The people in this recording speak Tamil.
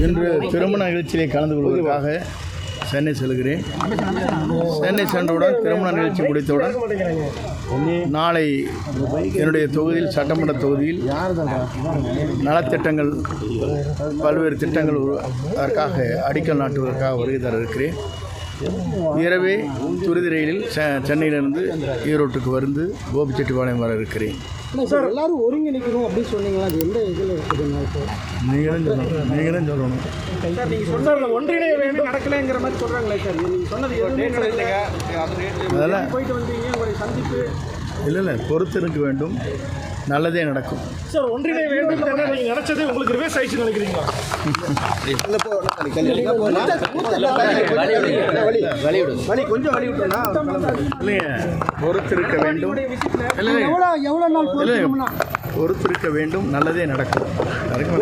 இன்று திருமண நிகழ்ச்சியிலே கலந்து கொள்வதற்காக சென்னை செல்கிறேன். சென்னை சென்றவுடன் திருமண நிகழ்ச்சி முடித்தவுடன் நாளை என்னுடைய தொகுதியில் சட்டமன்ற தொகுதியில் நலத்திட்டங்கள் பல்வேறு திட்டங்கள் அதற்காக அடிக்கல் நாட்டுவதற்காக வருகை தர இருக்கிறேன். இரவே துரித ரயிலில் செ- சென்னையிலிருந்து ஈரோட்டுக்கு வந்து கோபிச்செட்டிப்பாளையம் வர இருக்கிறேன் சார் எல்லாரும் ஒருங்கிணைக்கணும் அப்படின்னு சொன்னீங்களா அது எந்த இதில் இருக்குதுங்க நீங்களும் சொல்லணும் நீங்களும் சொல்லணும் சார் நீங்கள் சொன்ன ஒன்றிணைய வேண்டும் நடக்கலைங்கிற மாதிரி சொல்கிறாங்களே சார் நீங்கள் சொன்னது எதுவுமே நடக்கல அதெல்லாம் போயிட்டு வந்தீங்க உங்களுடைய சந்திப்பு இல்லை இல்லை பொறுத்திருக்க வேண்டும் நல்லதே நடக்கும் சார் ஒன்றிணைய வேண்டும் நீங்கள் நினைச்சது உங்களுக்கு ரிவர்ஸ் ஆயிடுச்சு நினைக்கிறீங்களா வலி கொஞ்சம் வலி விட்டுருந்தா இல்லைங்க பொறுத்திருக்க வேண்டும். இல்லை எவ்வளோ எவ்வளோ நாள் பொறுத்திருக்க வேண்டும். நல்லதே நடக்கும். நடக்கும்